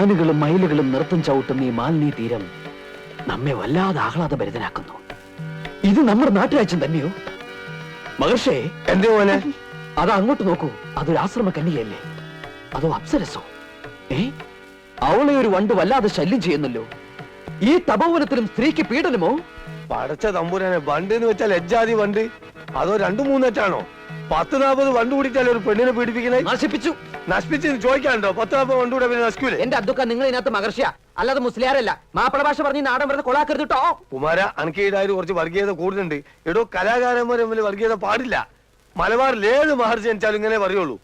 മാനുകളും മയിലുകളും നൃത്തം ചവിട്ടുന്ന ഈ മാലിന്യ തീരം നമ്മെ വല്ലാതെ ആഹ്ലാദഭരിതനാക്കുന്നു. ഇത് നമ്മുടെ നാട്ടുരാജ്യം തന്നെയോ? മഹർഷേ എന്തേ പോലെ അത് അങ്ങോട്ട് നോക്കൂ. അതൊരു ആശ്രമ കന്യകയല്ലേ? അതോ അപ്സരസോ? ഏ? അവളെ ഒരു വണ്ട് വല്ലാതെ ശല്യം ചെയ്യുന്നല്ലോ. ഈ തപോവനത്തിലും സ്ത്രീക്ക് പീഡനമോ? പടച്ച തമ്പുരാനെ വണ്ട് എന്ന് വെച്ചാൽ എജ്ജാതി വണ്ട്. അതോ രണ്ടു മൂന്നെറ്റാണോ പത്ത് നാൽപ്പത് വണ്ട് കൂടിയിട്ടല്ലേ ഒരു പെണ്ണിനെ പീഡിപ്പിക്കുന്നത് നശിപ്പിച്ചു. നശിപ്പിച്ച് ചോദിക്കാണ്ടോ പത്ത് നാൽപ്പത് വണ്ട് കൂടെ പിന്നെ നശിക്കൂലേ? എന്റെ അബ്ദുക്ക നിങ്ങൾ ഇതിനകത്ത് മഹർഷിയ. അല്ലാതെ മുസ്ലിയാരല്ല. മാപ്പിള ഭാഷ പറഞ്ഞ് നാടൻ വരുന്ന കൊളാക്കരുത് കേട്ടോ കുമാര അനക്കീടായാലും കുറച്ച് വർഗീയത കൂടുതലുണ്ട് എടോ കലാകാരന്മാരെ തമ്മിൽ വർഗീയത പാടില്ല. മലബാറിൽ ഏത് മഹർജി ജനിച്ചാലും ഇങ്ങനെ പറയുള്ളൂ.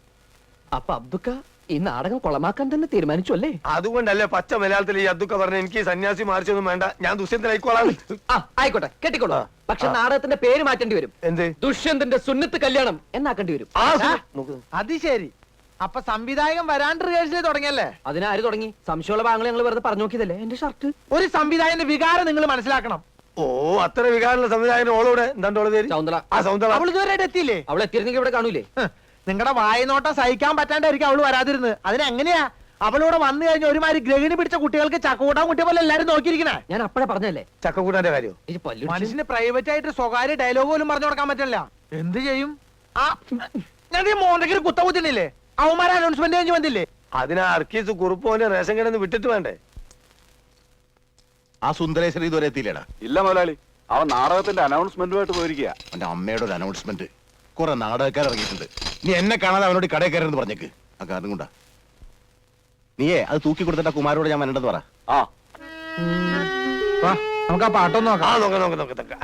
അപ്പൊ അബ്ദുക്ക ഈ നാടകം കൊളമാക്കാൻ തന്നെ തീരുമാനിച്ചു അല്ലേ? അതുകൊണ്ടല്ലേ പച്ച മലയാളത്തിൽ ഈ അതൊക്കെ പറഞ്ഞ എനിക്ക് ഈ സന്യാസി മാറിച്ചൊന്നും വേണ്ട. ഞാൻ ദുഷ്യന്തനായിക്കോളാം ആ ആയിക്കോട്ടെ കെട്ടിക്കോളൂ. പക്ഷെ നാടകത്തിന്റെ പേര് മാറ്റേണ്ടി വരും. എന്ത്? ദുഷ്യന്തന്റെ സുന്നത്ത് കല്യാണം എന്നാക്കേണ്ടി വരും. ആ ആ? നോക്ക്. അത് ശരി. അപ്പൊ സംവിധായകൻ വരാണ്ട് റിഹേഴ്സൽ തുടങ്ങിയല്ലേ? അതിനാര് തുടങ്ങി? സംശയമുള്ള ഭാഗങ്ങൾ ഞങ്ങൾ വെറുതെ പറഞ്ഞു നോക്കിയതല്ലേ? എന്റെ ഷർട്ട് ഒരു സംവിധായകന്റെ വികാരം നിങ്ങൾ മനസ്സിലാക്കണം. ഓ അത്ര വികാരമുള്ള സംവിധായകൻ ഓളോടെ? എന്താണ്ടോളെ പേര്? ആ സൗന്ദര്യ അവൾ ഇതുവരെ എത്തിയില്ലേ? അവൾ എത്തിയിരുന്നെങ്കിൽ ഇവിടെ കാണൂലേ? നിങ്ങളുടെ വായനോട്ടം സഹിക്കാൻ പറ്റാണ്ടായിരിക്കും അവൾ വരാതിരുന്നത്. അതിനെങ്ങനെയാ അവളിവിടെ വന്നു കഴിഞ്ഞ ഒരുമാതിരി ഗ്രഹിണി പിടിച്ച കുട്ടികൾക്ക് ചക്കൂട്ടാൻ കുട്ടിയെ പോലെ എല്ലാരും നോക്കിയിരിക്കണേ? ഞാൻ അപ്പഴേ പറഞ്ഞല്ലേ ചക്കക്കൂട്ടാന്റെ കാര്യം. പല്ലു മനുഷ്യന് പ്രൈവറ്റ് ആയിട്ട് സ്വകാര്യ ഡയലോഗ് പോലും പറഞ്ഞു കൊടുക്കാൻ പറ്റില്ല. എന്ത് ചെയ്യും? ആ ഞാൻ ഈ മോന്റെ കുത്ത കുത്തിട്ടില്ലേ അവന്മാരെ അനൗൺസ്മെന്റ് കഴിഞ്ഞ് വന്നില്ലേ? അതിനർക്കീസ് അർക്കീസ് കുറുപ്പോന്റെ റേഷൻ കിടന്ന് വിട്ടിട്ട് വേണ്ടേ? ആ സുന്ദരേശ്വരി ഇതുവരെ എത്തിയില്ലേടാ. ഇല്ല മുതലാളി അവൻ നാടകത്തിന്റെ അനൗൺസ്മെന്റുമായിട്ട് പോയിരിക്കുക അവന്റെ അമ്മയുടെ ഒരു അനൗൺസ്മെന്റ് കുറെ നാടകക്കാർ ഇറങ്ങിയിട്ടുണ്ട് നീ എന്നെ കാണാതെ അവനോട് കടയിൽ എന്ന് പറഞ്ഞേക്ക്. ആ കാരണം കൊണ്ടാ. നീയേ അത് തൂക്കി കൊടുത്തിട്ട് ആ കുമാരോട് ഞാൻ വരേണ്ടത് പറ. ആ. വാ, നമുക്ക് ആ പാട്ടൊന്ന് ആ നോക്കാം നോക്കാം നോക്കാം നോക്ക. നോക്ക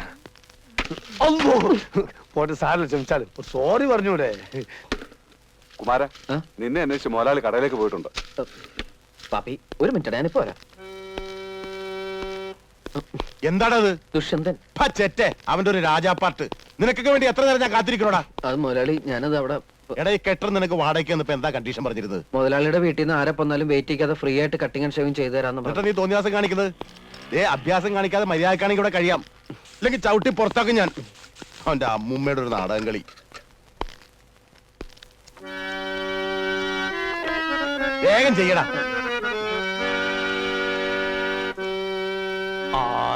അമ്മോ. പോട്ടെ സാറിന് ക്ഷമിച്ചാലും സോറി പറഞ്ഞൂടെ. കുമാര നിന്നെ അന്വേഷിച്ച് മോലാളി കടയിലേക്ക് പോയിട്ടുണ്ട്. പാപ്പി ഒരു മിനിറ്റ് ഞാനിപ്പോ വരാം. എന്താണത് ദുഷ്യന്തൻ. ചെറ്റെ അവന്റെ ഒരു രാജാപ്പാട്ട് നിനക്കൊക്കെ വേണ്ടി എത്ര നേരം ഞാൻ കാത്തിരിക്കണോടാ? അത് മുതലാളി ഞാനത് അവിടെ എടാ ഈ കെട്ടർ നിനക്ക് വാടകയ്ക്ക് വന്നപ്പോ എന്താ കണ്ടീഷൻ പറഞ്ഞിരുന്നത്? മുതലാളിയുടെ വീട്ടിൽ നിന്ന് ആരെ പോന്നാലും വെയിറ്റ് ചെയ്യാതെ ഫ്രീ ആയിട്ട് കട്ടിംഗ് ആൻഡ് ഷേവിങ് ചെയ്തു തരാന്ന് എന്നിട്ട് പറഞ്ഞു. നീ തോന്നിയാസം കാണിക്കുന്നത്? ഏ അഭ്യാസം കാണിക്കാതെ മര്യാദക്കാണെങ്കിൽ ഇവിടെ കഴിയാം. അല്ലെങ്കിൽ ചവിട്ടി പുറത്താക്കും ഞാൻ. അവന്റെ അമ്മൂമ്മയുടെ ഒരു നാടകം കളി. വേഗം ചെയ്യടാ.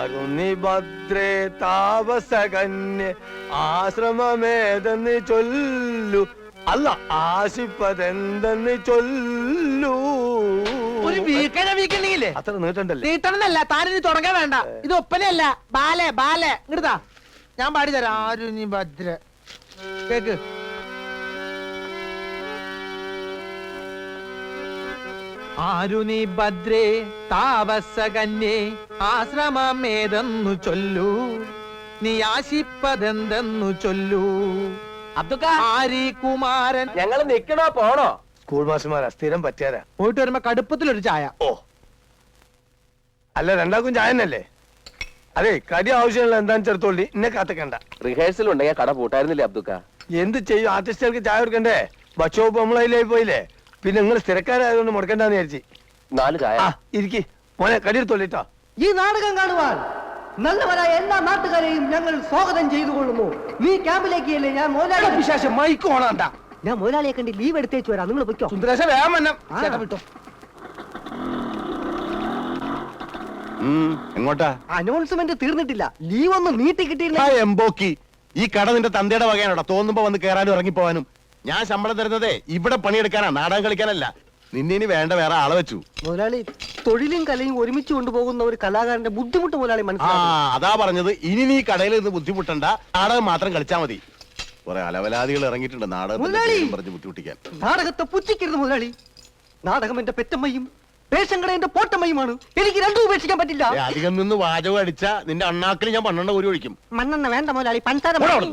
ആരുന്നി ഭദ്രേ താപസകന്യ ആശ്രമമേതെന്ന് ചൊല്ലു. അല്ല ആശിപ്പതെന്തെന്ന് ചൊല്ലു. ഒരു വീക്കനെ വീക്കണ്ടെങ്കിലേ അത്ര നീട്ടണ്ടല്ലേ? നീട്ടണമെന്നല്ല താനിനി തുടങ്ങാൻ വേണ്ട. ഇത് ഒപ്പനയല്ല ബാലെ ബാലെ. ഇങ്ങടുതാ ഞാൻ പാടി തരാം. ആരുണി ഭദ്ര കേക്ക്. ആരു നീ ഭദ്രേ താപസകന്യേ ആശ്രമമേതെന്നു ചൊല്ലൂ. നീ ആശിപ്പതെന്തെന്നു ചൊല്ലൂ. അബ്ദുക്ക. ആരി കുമാരൻ. ഞങ്ങൾ നിക്കണോ പോണോ? സ്കൂൾ മാസ്റ്റർമാരാ സ്ഥിരം പറ്റിയാരാ പോയിട്ട് വരുമ്പോ കടുപ്പത്തിലൊരു ചായ. ഓ. അല്ല രണ്ടാക്കും ചായ ചായനല്ലേ അതെ കടി ആവശ്യമുള്ള എന്താന്ന് ചെറുത്തോളി എന്നെ കാത്തക്കണ്ട. റിഹേഴ്സൽ ഉണ്ടെങ്കിൽ കട പൂട്ടായിരുന്നില്ലേ അബ്ദുക്ക? എന്ത് ചെയ്യും? ആർട്ടിസ്റ്റുകൾക്ക് ചായ കൊടുക്കണ്ടേ? ഭക്ഷോപ്പ് നമ്മളതിലായി പോയില്ലേ? പിന്നെ നിങ്ങൾ സ്ഥിരക്കാരായതുകൊണ്ട് മുടക്കണ്ടെന്ന് വിചാരിച്ചു. നാല് ചായ. ആ ഇരിക്കി. മോനെ കടിയെടുത്തോളിട്ടോ. ഈ നാടകം കാണുവാൻ നല്ലവരായ എല്ലാ നാട്ടുകാരെയും ഞങ്ങൾ സ്വാഗതം ചെയ്തു കൊള്ളുന്നു നീ ക്യാമ്പിലേക്ക് അല്ലേ ഞാൻ മോലാളി വിശേഷം മൈക്ക് ഓണാണ്ട ഞാൻ മോലാളിയെ കണ്ടി ലീവ് എടുത്തേച്ചു വരാം. നിങ്ങൾ പൊയ്ക്കോ. സുന്ദരേശ വേഗം വന്നം. ആ. ചേട്ടാ വിട്ടോ. ഉം, എങ്ങോട്ടാ? അനൗൺസ്മെന്റ് തീർന്നിട്ടില്ല. ലീവ് ഒന്നും നീട്ടി ആ കിട്ടിയില്ല എംബോക്കി. ഈ കട നിന്റെ തന്തയുടെ വകയാണോടാ. തോന്നുമ്പോ വന്ന് കയറാനും ഇറങ്ങിപ്പോവാനും. ഞാൻ ശമ്പളം തരുന്നതേ ഇവിടെ പണിയെടുക്കാനാ നാടകം കളിക്കാനല്ല. നിന്നെ ഇനി വേണ്ട വേറെ ആളെ വെച്ചു. മുതലാളി തൊഴിലും കലയും ഒരുമിച്ച് കൊണ്ടുപോകുന്ന ഒരു കലാകാരന്റെ ബുദ്ധിമുട്ട് മുതലാളി ആ മനസ്സിലാക്കി അതാ പറഞ്ഞത്. ഇനി നീ കടയിൽ നിന്ന് ബുദ്ധിമുട്ടണ്ട. നാടകം മാത്രം കളിച്ചാ മതി. കുറെ അലവലാദികൾ ഇറങ്ങിയിട്ടുണ്ട് നാടകത്തിന്റെ മുതലാളി! പേരും പറഞ്ഞ് ബുദ്ധിമുട്ടിക്കാൻ. നാടകത്തെ പുച്ഛിക്കരുത് മുതലാളി. നാടകം എന്റെ പെറ്റമ്മയും എന്റെ പോട്ടമ്മയുമാണ്. എനിക്ക് രണ്ടും ഉപേക്ഷിക്കാൻ പറ്റില്ല. ഏ, അധികം നിന്ന് വാചകം അടിച്ച നിന്റെ അണ്ണാക്കിൽ ഞാൻ പന്ത്രണ്ട് ഒരു ഒഴിക്കും. മണ്ണെണ്ണ വേണ്ട മുതലാളി പഞ്ചാര പോടാ മതി.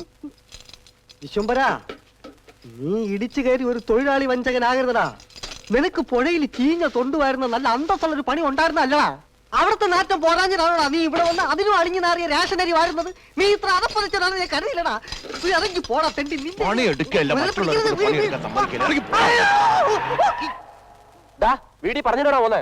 നീ ഇടിച്ചു കയറി ഒരു തൊഴിലാളി വഞ്ചകനാകരുതടാ നിനക്ക് പുഴയിൽ ചീഞ്ഞ തൊണ്ടുവായിരുന്ന നല്ല അന്തസ്സുള്ള ഒരു പണി ഉണ്ടായിരുന്നല്ലടാ അവിടുത്തെ നാറ്റം പോരാഞ്ഞിട്ടാണോടാ നീ ഇവിടെ വന്ന് അതിനും അളിഞ്ഞു നാറിയ റേഷനരി വാരുന്നത് നീ ഇത്ര അതപ്പതിച്ചതാണ് ഞാൻ കരുതില്ലടാ നീ ഇറങ്ങി പോടാ തെണ്ടി നിന്നെ- പണി എടുക്കല്ല വെറുതെ മറ്റുള്ളവർക്ക് പിടിക്കരുത്. പണിയെടുക്കാൻ സമ്മതിക്കില്ല ഇറങ്ങി പോ. അയ്യോ! വീടി പറഞ്ഞിട്ടാ പോന്നെ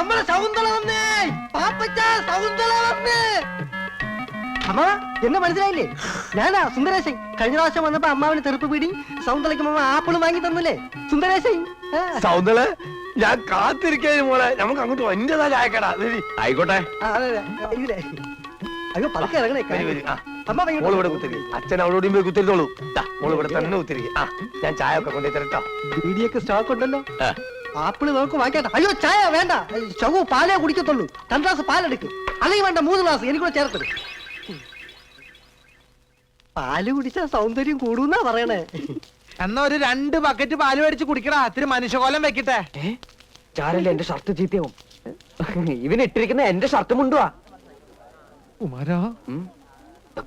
നമ്മളെ ശകുന്തള വന്നേ. പാപ്പച്ച ശകുന്തള വന്നേ. അമ്മ എന്നെ മനസ്സിലായില്ലേ? ഞാനാ സുന്ദരേശൻ. കഴിഞ്ഞ പ്രാവശ്യം വന്നപ്പോ അമ്മാവിന് തെറുപ്പ് പിടി സൗന്ദര്യക്ക് അമ്മ ആപ്പിൾ വാങ്ങി തന്നില്ലേ? സുന്ദരേശൻ ആ. സൗന്ദര്യ ഞാൻ കാത്തിരിക്കാനും മോളെ. നമുക്ക് അങ്ങോട്ട് വന്റേതാ ചായക്കടാ. ആയിക്കോട്ടെ. അയ്യോ പതുക്കെ ഇറങ്ങണേ. മോൾ ഇവിടെ കുത്തിരി. അച്ഛൻ അവളോടും പോയി കുത്തിരുന്നോളൂ. മോൾ ഇവിടെ തന്നെ കുത്തിരി ആ ഞാൻ ചായ ഒക്കെ കൊണ്ടുപോയി തരട്ടോ. ബീഡിയൊക്കെ സ്റ്റോക്ക് ഉണ്ടല്ലോ. ആപ്പിൾ നമുക്ക് വാങ്ങിക്കട്ടെ അയ്യോ ചായ വേണ്ട. ചവു പാലേ കുടിക്കത്തുള്ളൂ. രണ്ട് ഗ്ലാസ് പാലെടുക്ക്. അല്ലെങ്കിൽ വേണ്ട മൂന്ന് ഗ്ലാസ് എനിക്കൂടെ ചേർത്തത് പാൽ കുടിച്ചാൽ സൗന്ദര്യം കൂടുന്നാ പറയണേ. എന്നാ ഒരു രണ്ട് ബക്കറ്റ് പാൽ മേടിച്ച് കുടിക്കടാ. അത്തിരി മനുഷ്യകോലം വെക്കട്ടെ. ചാരല്ലേ എന്റെ ഷർട്ട് ചീത്തയാവും. ഇവൻ ഇട്ടിരിക്കുന്ന എന്റെ ഷർട്ട് മുണ്ടുവാ. കുമാരാ.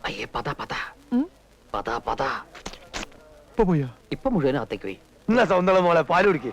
അയ്യേ പതാ പതാ പതാ പതാ പത ഇപ്പൊ പോയോ? ഇപ്പൊ മുഴുവനകത്തേക്ക് പോയി. എന്നാ സൗന്ദര്യ മോളെ പാൽ കുടിക്ക്.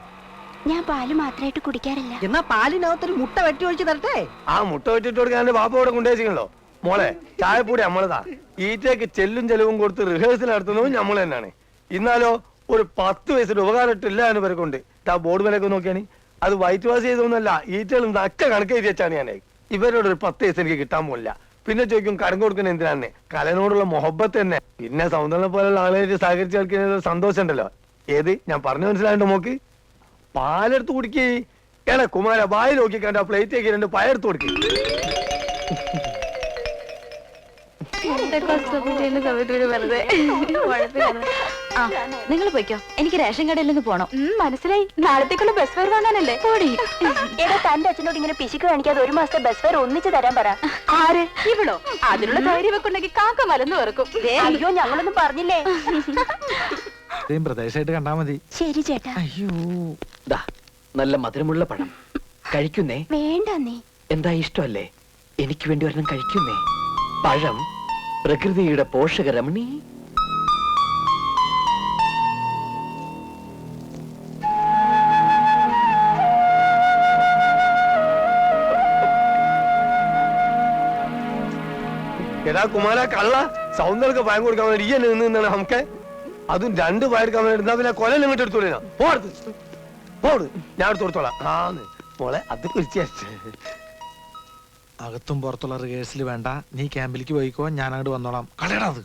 ഞാൻ പാൽ മാത്രമായിട്ട് കുടിക്കാറില്ല. എന്നാ പാലിനകത്തൊരു മുട്ട വെട്ടി ഒഴിച്ച് തരട്ടെ? ആ മുട്ട വെട്ടിട്ട് കൊടുക്കാൻ ബാബു അവിടെ കൊണ്ടുവച്ചിട്ടുണ്ടോ മോളെ ചായപ്പൂടി നമ്മളതാ. ഈറ്റേക്ക് ചെല്ലും ചെലവും കൊടുത്ത് റിഹേഴ്സൽ നടത്തുന്നതും നമ്മൾ തന്നെയാണ്. ഇന്നാലോ ഒരു പത്ത് വയസ്സിന്റെ ഉപകാരമിട്ടില്ല എന്ന് പേർക്കുണ്ട്. ആ ബോർഡ് മേലൊക്കെ നോക്കിയാണ്. അത് വൈറ്റ് വാഷ് ചെയ്തൊന്നുമല്ല ഈറ്റകൾ നക്ക കണക്ക് എഴുതി വെച്ചാണ് ഞാൻ ഇവരോട് ഒരു പത്ത് വയസ്സ് എനിക്ക് കിട്ടാൻ പോലില്ല പിന്നെ ചോദിക്കും കടം കൊടുക്കുന്ന എന്തിനാണ് കലനോടുള്ള മൊഹബത്ത് തന്നെ. പിന്നെ സൗന്ദര്യം പോലുള്ള ആളുകളായിട്ട് സഹകരിച്ച് കളിക്കുന്ന സന്തോഷം ഉണ്ടല്ലോ ഏത്? ഞാൻ പറഞ്ഞു മനസ്സിലായിട്ട് മോക്ക്? പാലെടുത്ത് കുടിക്കേ. എടാ കുമാര വായി നോക്കി കണ്ട പ്ലേറ്റ് ആക്കി രണ്ട് പയർത്ത് കൊടുക്കേ. ആ നിങ്ങൾ പോയിക്കോ. എനിക്ക് റേഷൻ കടയിൽ നിന്ന് പോണം. മനസ്സിലായി. നാളത്തേക്കുള്ള ബസ് ഫെയർ വാങ്ങാനല്ലേ? പോടി. എടാ തന്റെ അച്ഛനോട് ഇങ്ങനെ പിശുക്ക് കാണിക്കാതെ ഒരു മാസത്തെ ബസ് ഫെയർ ഒന്നിച്ച് തരാൻ പറ. ആര്? ഇവളോ? അതിനുള്ള ധൈര്യം വെക്കുണ്ടെങ്കിൽ കാക്ക മലന്ന് വെറുക്കും. അയ്യോ ഞങ്ങളൊന്നും പറഞ്ഞില്ലേ? ഇതേം പ്രദേശമായിട്ട് കണ്ടാ മതി. ശരി ചേട്ടാ. അയ്യോ. ദാ നല്ല മധുരമുള്ള പഴം. കഴിക്കുന്നേ? വേണ്ട നീ എന്താ ഇഷ്ടമല്ലേ? എനിക്ക് വേണ്ടി ഒരെണ്ണം കഴിക്കുന്നേ. പഴം പ്രകൃതിയുടെ പോഷകരമണി എടാ കുമാര കള്ള. സൗന്ദര്യ പയം കൊടുക്കാൻ വേണ്ടി ഈ നിന്നാണ് നമുക്ക്. അതും രണ്ട് പയർക്കാൻ വേണ്ടി അതിലെ പിന്നെ കൊല ഇങ്ങോട്ട് എടുത്തോളൂ പോടുത്ത് പോട് ഞാൻ എടുത്ത് കൊടുത്തോളാം. ആന്ന് മോളെ അത് കുറിച്ച് അകത്തും പുറത്തുള്ള റിഹേഴ്സൽ വേണ്ട. നീ ക്യാമ്പിലേക്ക് പോയിക്കോ ഞാൻ അങ്ങോട്ട് വന്നോളാം. കളയടാ അത്.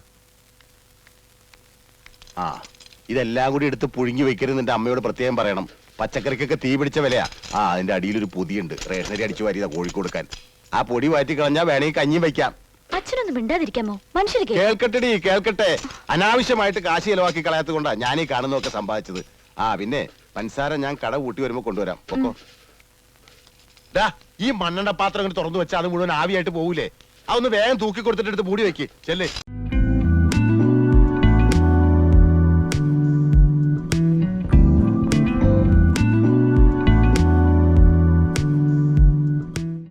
ആ ഇതെല്ലാം കൂടി എടുത്ത് പുഴുങ്ങി വെക്കരുത് നിന്റെ അമ്മയോട് പ്രത്യേകം പറയണം. പച്ചക്കറിക്കൊക്കെ തീ പിടിച്ച വിലയാ. ആ അതിന്റെ അടിയിൽ അടിയിലൊരു പൊതിയുണ്ട്. റേഷനരി അടിച്ചു വാരിയതാ കോഴിക്കൊടുക്കാൻ ആ പൊടി വാറ്റി കളഞ്ഞാ വേണമെങ്കിൽ കഞ്ഞിയും വെക്കാം. അച്ഛനൊന്നും മിണ്ടാതിരിക്കാമോ? മനുഷ്യർക്ക് കേൾക്കട്ടെടി കേൾക്കട്ടെ. അനാവശ്യമായിട്ട് കാശ് ചെലവാക്കി കളയാത്തത് കൊണ്ടാ ഞാൻ ഈ കാണുന്നതൊക്കെ സമ്പാദിച്ചത്. ആ പിന്നെ പൻസാര ഞാൻ കട കൂട്ടി വരുമ്പോ കൊണ്ടുവരാം. പൊക്കോ. ഡാ, ഈ മണ്ണെണ്ണ പാത്രം ഇങ്ങോട്ട് തുറന്നു വെച്ചാൽ അത് മുഴുവൻ ആവിയായിട്ട് പോകൂലേ അതൊന്ന് വേഗം തൂക്കി കൊടുത്തിട്ട് എടുത്ത് മൂടി വെക്ക്. ചെല്ലേ.